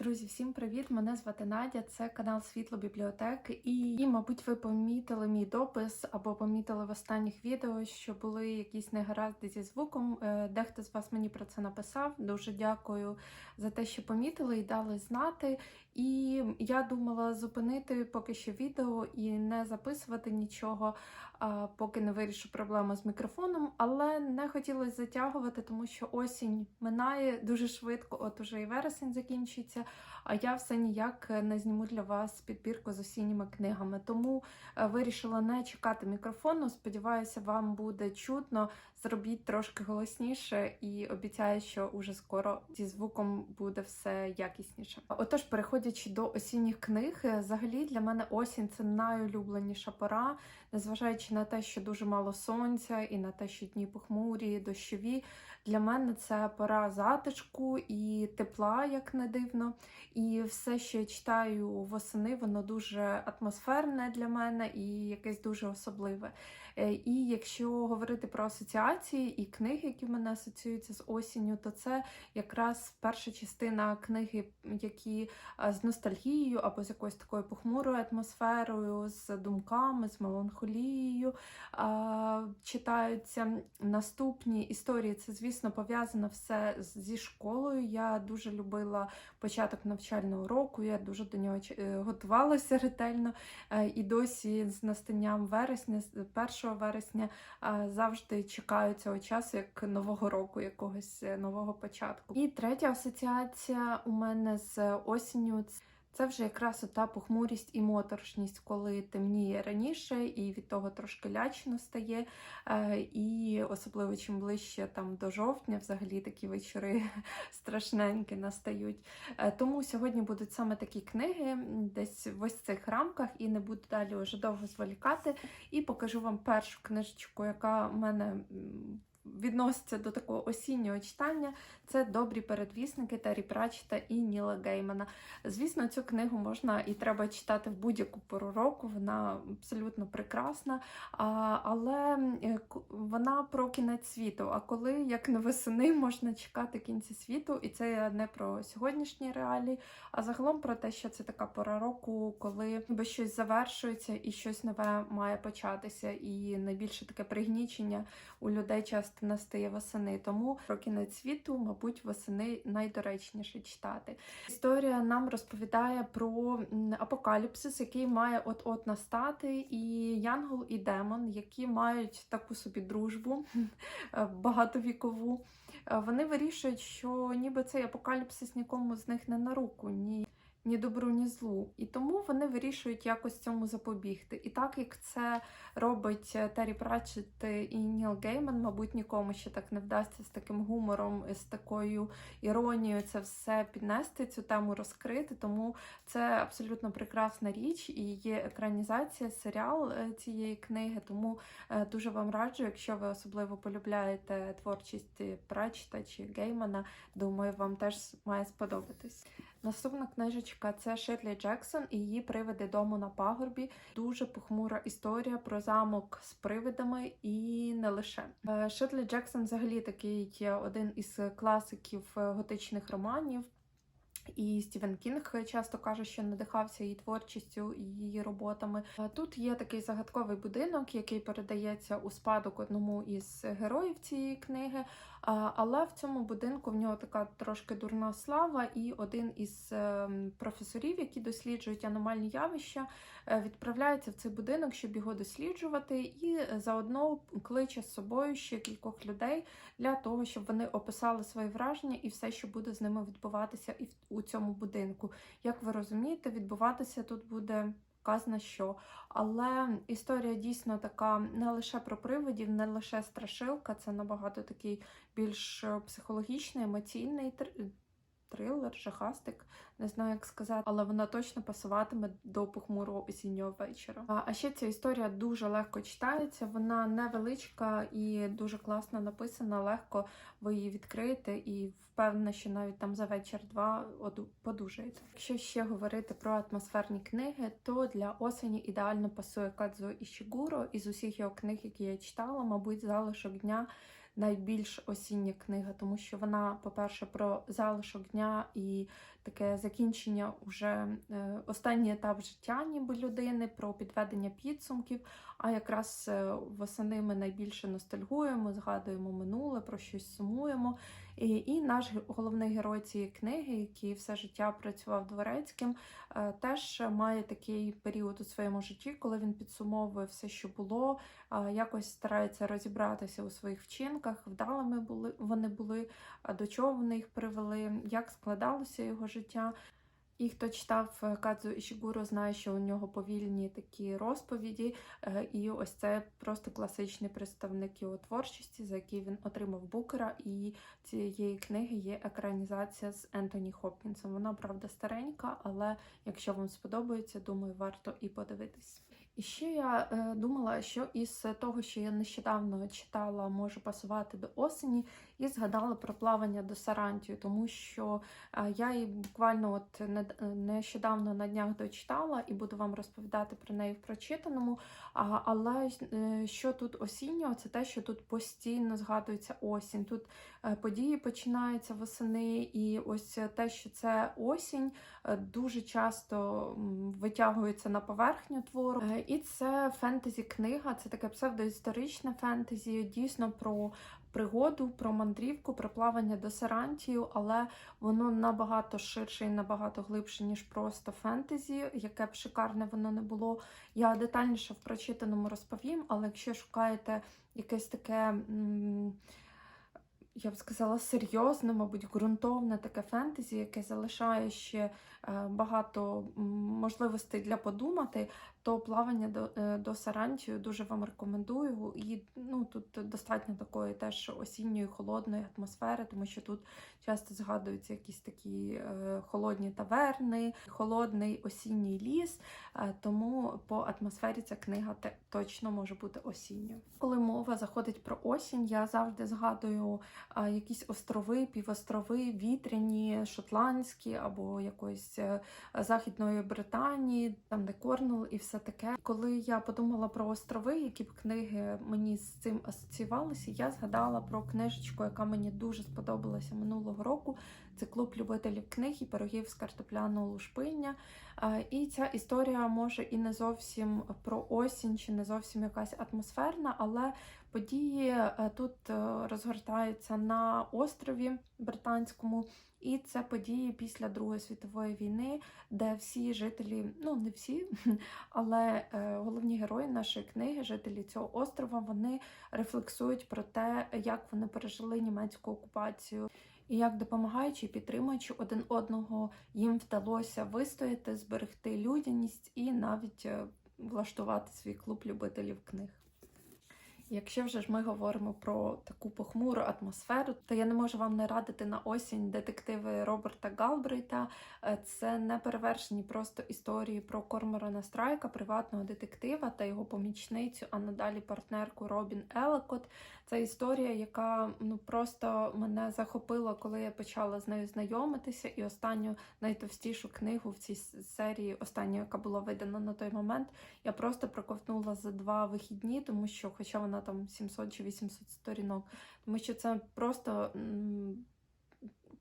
Друзі, всім привіт! Мене звати Надя. Це канал Світло бібліотеки. І, мабуть, ви помітили мій допис або помітили в останніх відео, що були якісь негаразди зі звуком. Е, Дехто з вас мені про це написав. Дуже дякую за те, що помітили і дали знати. І я думала зупинити поки що відео і не записувати нічого, поки не вирішу проблему з мікрофоном, але не хотілося затягувати, тому що осінь минає дуже швидко, от уже і вересень закінчується. А я все ніяк не зніму для вас підбірку з осінніми книгами. Тому е, вирішила не чекати мікрофону. Сподіваюся, вам буде чутно. Зробіть трошки голосніше і обіцяю, що уже скоро зі звуком буде все якісніше. Отож, переходячи до осінніх книг, взагалі для мене осінь це найулюбленіша пора, незважаючи на те, що дуже мало сонця, і на те, що дні похмурі, дощові. Для мене це пора затишку і тепла, як не дивно. І все, що я читаю восени, воно дуже атмосферне для мене і якесь дуже особливе. Е, І якщо говорити про асоціації і книги, які в мене асоціюються з осінню, то це якраз перша частина книги, які е, з ностальгією або з якоюсь такою похмурою атмосферою, з думками, з меланхолією читаються. Наступні історії це, звісно, пов'язано все зі школою. Я дуже любила початок навчального року, я дуже до нього е, готувалася ретельно. І досі з настанням вересня, з 1 вересня, завжди чекаю цього часу як нового року, якогось е, нового початку. І третя асоціація у мене з осінню. Це- вже якраз та похмурість і моторошність, коли темніє раніше, і від того трошки лячно стає. Е, І особливо чим ближче там до жовтня, взагалі такі вечори страшненькі настають. Е, Тому сьогодні будуть саме такі книги, десь в ось цих рамках, і не буду далі вже довго зволікати. І покажу вам першу книжечку, яка в мене. Відноситься до такого осіннього читання, це добрі передвісники Террі Пратчета і Ніла Геймана. Звісно, цю книгу можна і треба читати в будь-яку пору року, вона абсолютно прекрасна, але е, вона про кінець світу. А коли, як не весени, можна чекати кінця світу, і це не про сьогоднішні реалії, а загалом про те, що це така пора року, коли ніби щось завершується і щось нове має початися. І найбільше таке пригнічення у людей часто настає восени. Тому про кінець світу, мабуть, восени найдоречніше читати. Історія нам розповідає про апокаліпсис, який має от-от настати, і Янгол і Демон, які мають таку собі дружбу багатовікову. Е, Вони вирішують, що ніби цей апокаліпсис нікому з них не на руку, ні, ні добру, ні злу. І тому вони вирішують якось цьому запобігти. І так як це робить е, Террі Пратчет і Ніл Гейман, мабуть, нікому ще так не вдасться з таким гумором, з такою іронією це все піднести, цю тему розкрити. Тому це абсолютно прекрасна річ і є екранізація, серіал е, цієї книги. Тому е, дуже вам раджу, якщо ви особливо полюбляєте творчість Пратчета чи Геймана, думаю, вам теж має сподобатись. Наступна книжечка це Ширлі Джексон і її привиди дому на пагорбі. Дуже похмура історія про замок з привидами і не лише. Е, Ширлі Джексон взагалі такий один із класиків е, готичних романів. І Стівен Кінг часто каже, що надихався її творчістю і її роботами. А Тут є такий загадковий будинок, який передається у спадок одному із героїв цієї книги. Але в цьому будинку в нього така трошки дурна слава, і один із ем, професорів, які досліджують аномальні явища, е, відправляється в цей будинок, щоб його досліджувати, і заодно кличе з собою ще кількох людей для того, щоб вони описали свої враження і все, що буде з ними відбуватися і у цьому будинку. Як ви розумієте, відбуватися тут буде. Казна що, але історія дійсно така не лише про привидів, не лише страшилка, це набагато такий більш е, психологічний, емоційний трилер, жахастик, не знаю, як сказати, але вона точно пасуватиме до похмурого осіннього вечора. А, ще ця історія дуже легко читається, вона невеличка і дуже класно написана, легко ви її відкриєте і впевнена, що навіть там за вечір-два оду- подужаєте. Якщо ще говорити про атмосферні книги, то для осені ідеально пасує Кадзо Ішігуро із усіх його книг, які я читала, мабуть, залишок дня найбільш осіння книга, тому що вона, по-перше, про залишок дня і таке закінчення уже е, останній етап життя, ніби людини, про підведення підсумків. А якраз е, восени ми найбільше ностальгуємо, згадуємо минуле, про щось сумуємо. І, наш головний герой цієї книги, який все життя працював дворецьким, е, теж має такий період у своєму житті, коли він підсумовує все, що було, якось старається розібратися у своїх вчинках, вдалими були вони були, до чого вони їх привели, як складалося його життя. І хто читав е, Кадзу Ішігуру, знає, що у нього повільні такі розповіді, е, і ось це просто класичний представник його творчості, за який він отримав Букера. І цієї книги є екранізація з Ентоні Хопкінсом. Вона правда старенька, але якщо вам сподобається, думаю, варто і подивитись. І ще я е, думала, що із того, що я нещодавно читала, може пасувати до осені, і згадала про плавання до Сарантію, тому що е, я її буквально от нещодавно на днях дочитала і буду вам розповідати про неї в прочитаному. Але е, що тут осіннього, це те, що тут постійно згадується осінь. Тут е, події починаються восени, і ось те, що це осінь, дуже часто витягується на поверхню твору. І це фентезі-книга, це таке псевдоісторичне фентезі, дійсно про пригоду, про мандрівку, про плавання до Сарантію, але воно набагато ширше і набагато глибше, ніж просто фентезі, яке б шикарне воно не було. Я детальніше в прочитаному розповім, але якщо шукаєте якесь таке. я б сказала, серйозне, мабуть, ґрунтовне таке фентезі, яке залишає ще е, багато можливостей для подумати, то плавання до, е, до Сарантію дуже вам рекомендую. І ну, тут достатньо такої теж осінньої холодної атмосфери, тому що тут часто згадуються якісь такі е, холодні таверни, холодний осінній ліс. Е, тому по атмосфері ця книга те, точно може бути осінньою. Коли мова заходить про осінь, я завжди згадую а, якісь острови, півострови, вітряні, шотландські або якоїсь е, західної Британії, там де Корнул і все таке. Коли я подумала про острови, які б книги мені з цим асоціювалися, я згадала про книжечку, яка мені дуже сподобалася минулого року. Це клуб любителів книг і пирогів з картопляного лушпиння. І ця історія може і не зовсім про осінь, чи не зовсім якась атмосферна, але події е, тут е, розгортаються на острові британському, і це події після Другої світової війни, де всі жителі, ну не всі, але е, головні герої нашої книги, жителі цього острова, вони рефлексують про те, як вони пережили німецьку окупацію. І як допомагаючи і підтримуючи один одного, їм вдалося вистояти, зберегти людяність і навіть е, влаштувати свій клуб любителів книг. Якщо вже ж ми говоримо про таку похмуру атмосферу, то я не можу вам не радити на осінь детективи Роберта Галбрейта. Е, Це не перевершені просто історії про Корморана Страйка, приватного детектива та його помічницю, а надалі партнерку Робін Елекот. Це історія, яка ну просто мене захопила, коли я почала з нею знайомитися. І останню найтовстішу книгу в цій серії, останню, яка була видана на той момент, я просто проковтнула за два вихідні, тому що, хоча вона там 700 чи 800 сторінок, тому що це просто.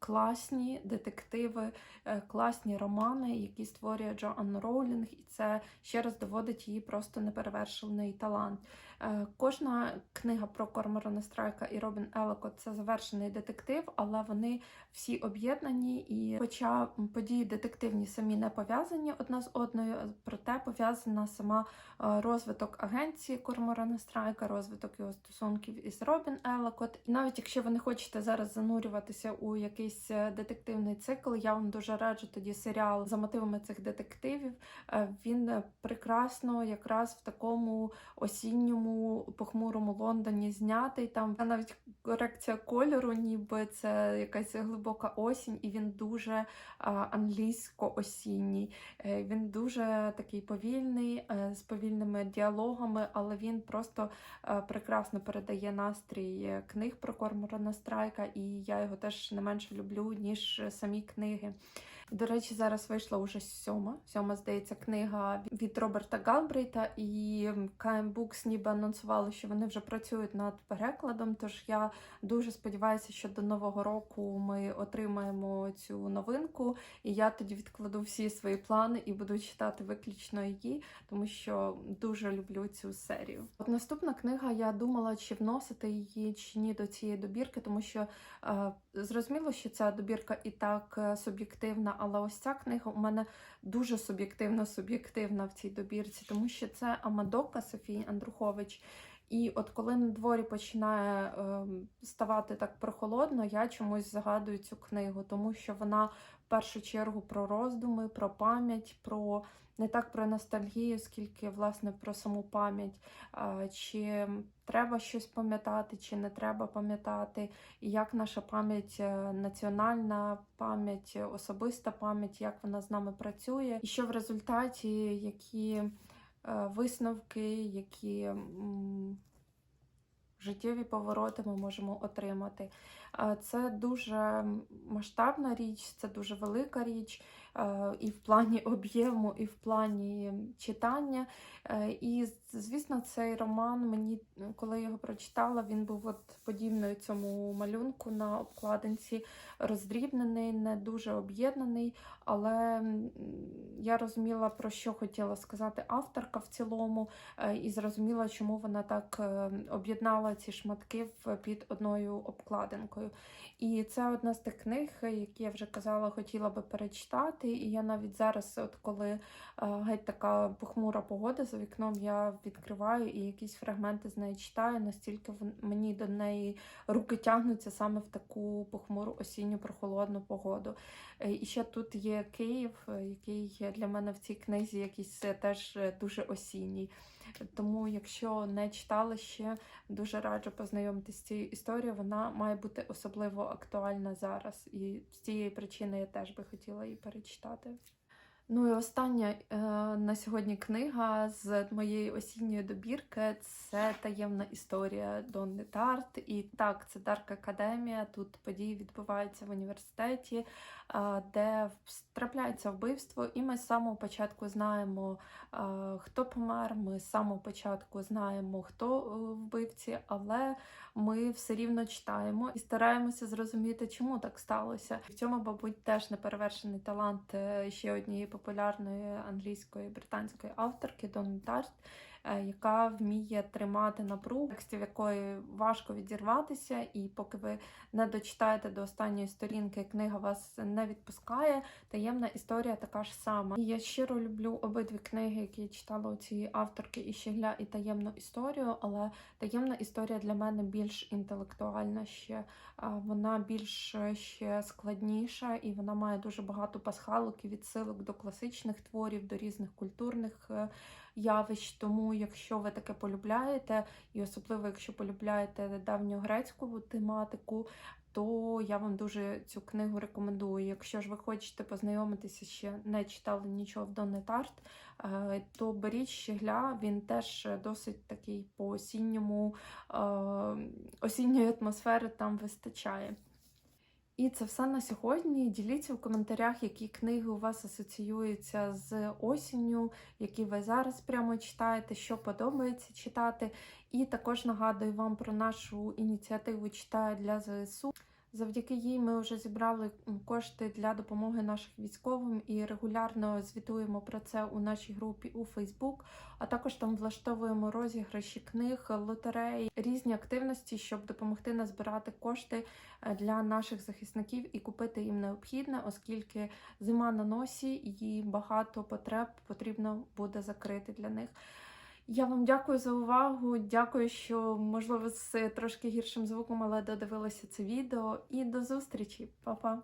Класні детективи, е, класні романи, які створює Джоанн Роулінг, і це ще раз доводить її просто неперевершений талант. Е, Кожна книга про Корморана Страйка і Робін Елекот це завершений детектив, але вони всі об'єднані. І, хоча події детективні самі не пов'язані одна з одною, проте пов'язана сама е, розвиток агенції Корморана Страйка, розвиток його стосунків із Робін Елекот. І навіть якщо ви не хочете зараз занурюватися у якийсь е, детективний цикл, я вам дуже раджу тоді серіал за мотивами цих детективів. Він прекрасно якраз в такому осінньому похмурому Лондоні знятий. Там навіть корекція кольору, ніби це якась глибока осінь, і він дуже англійсько-осінній. Е, Він дуже такий повільний, е, з повільними діалогами, але він просто е, прекрасно передає настрій книг про Корморана Страйка, і я його теж не менше люблю, ніж самі книги. До речі, зараз вийшла уже сьома. Сьома, здається, книга від Роберта Галбрейта, і KM Books ніби анонсували, що вони вже працюють над перекладом. Тож я дуже сподіваюся, що до нового року ми отримаємо цю новинку, і я тоді відкладу всі свої плани і буду читати виключно її, тому що дуже люблю цю серію. От наступна книга, я думала, чи вносити її чи ні до цієї добірки, тому що е, зрозуміло, що ця добірка і так е, суб'єктивна, але ось ця книга у мене дуже суб'єктивно суб'єктивна в цій добірці, тому що це Амадока Софії Андрухович. І от коли на дворі починає е, ставати так прохолодно, я чомусь згадую цю книгу, тому що вона в першу чергу про роздуми, про пам'ять, про не так про ностальгію, скільки власне про саму пам'ять. Чи треба щось пам'ятати, чи не треба пам'ятати, і як наша пам'ять, е, національна пам'ять, особиста пам'ять, як вона з нами працює, і що в результаті які е, висновки, які життєві повороти ми можемо отримати. Це дуже масштабна річ, це дуже велика річ і в плані об'єму, і в плані читання. Е, І, звісно, цей роман мені, коли я його прочитала, він був от подібний цьому малюнку на обкладинці, роздрібнений, не дуже об'єднаний, але я розуміла, про що хотіла сказати авторка в цілому, е, і зрозуміла, чому вона так е, об'єднала ці шматки під одною обкладинкою. І це одна з тих книг, які я вже казала, хотіла би перечитати. І я навіть зараз, от коли е, геть така похмура погода за вікном, я відкриваю і якісь фрагменти з неї читаю, настільки мені до неї руки тягнуться саме в таку похмуру осінню прохолодну погоду. Е, І ще тут є Київ, е, який для мене в цій книзі якийсь теж дуже осінній. Тому, якщо не читали ще, дуже раджу познайомитися з цією історією. Вона має бути особливо актуальна зараз. І з цієї причини я теж би хотіла її перечитати. Ну і остання е, на сьогодні книга з моєї осінньої добірки це таємна історія Донни Тарт. І так, це Дарк Академія. Тут події відбуваються в університеті, де трапляється вбивство, і ми з самого початку знаємо, хто помер. Ми з самого початку знаємо, хто е, вбивці, але ми все рівно читаємо і стараємося зрозуміти, чому так сталося. В цьому, мабуть, теж неперевершений талант е, ще однієї популярної англійської британської авторки Донни Тарт, яка вміє тримати напругу, текстів якої важко відірватися, і поки ви не дочитаєте до останньої сторінки, книга вас не відпускає. Таємна історія така ж сама. І я щиро люблю обидві книги, які я читала у цієї авторки і Щегля, і таємну історію, але таємна історія для мене більш інтелектуальна ще. Вона більш е, ще складніша, і вона має дуже багато пасхалок і відсилок до класичних творів, до різних культурних е, явищ. Тому, якщо ви таке полюбляєте, і особливо якщо полюбляєте давньогрецьку тематику, то я вам дуже цю книгу рекомендую. Якщо ж ви хочете познайомитися, ще не читали нічого в Донне Тарт, е, то беріть щегля, він теж досить такий по осінньому е, осінньої атмосфери там вистачає. І це все на сьогодні. Діліться в коментарях, які книги у вас асоціюються з осінню, які ви зараз прямо читаєте, що подобається читати. І також нагадую вам про нашу ініціативу Читаю для ЗСУ. Завдяки їй ми вже зібрали кошти для допомоги наших військовим і регулярно звітуємо про це у нашій групі у Facebook, а також там влаштовуємо розіграші книг, лотерей, різні активності, щоб допомогти назбирати кошти е, для наших захисників і купити їм необхідне, оскільки зима на носі і багато потреб потрібно буде закрити для них. Я вам дякую за увагу. Дякую, що можливо з трошки гіршим звуком, але додивилися це відео. І до зустрічі, Па-па!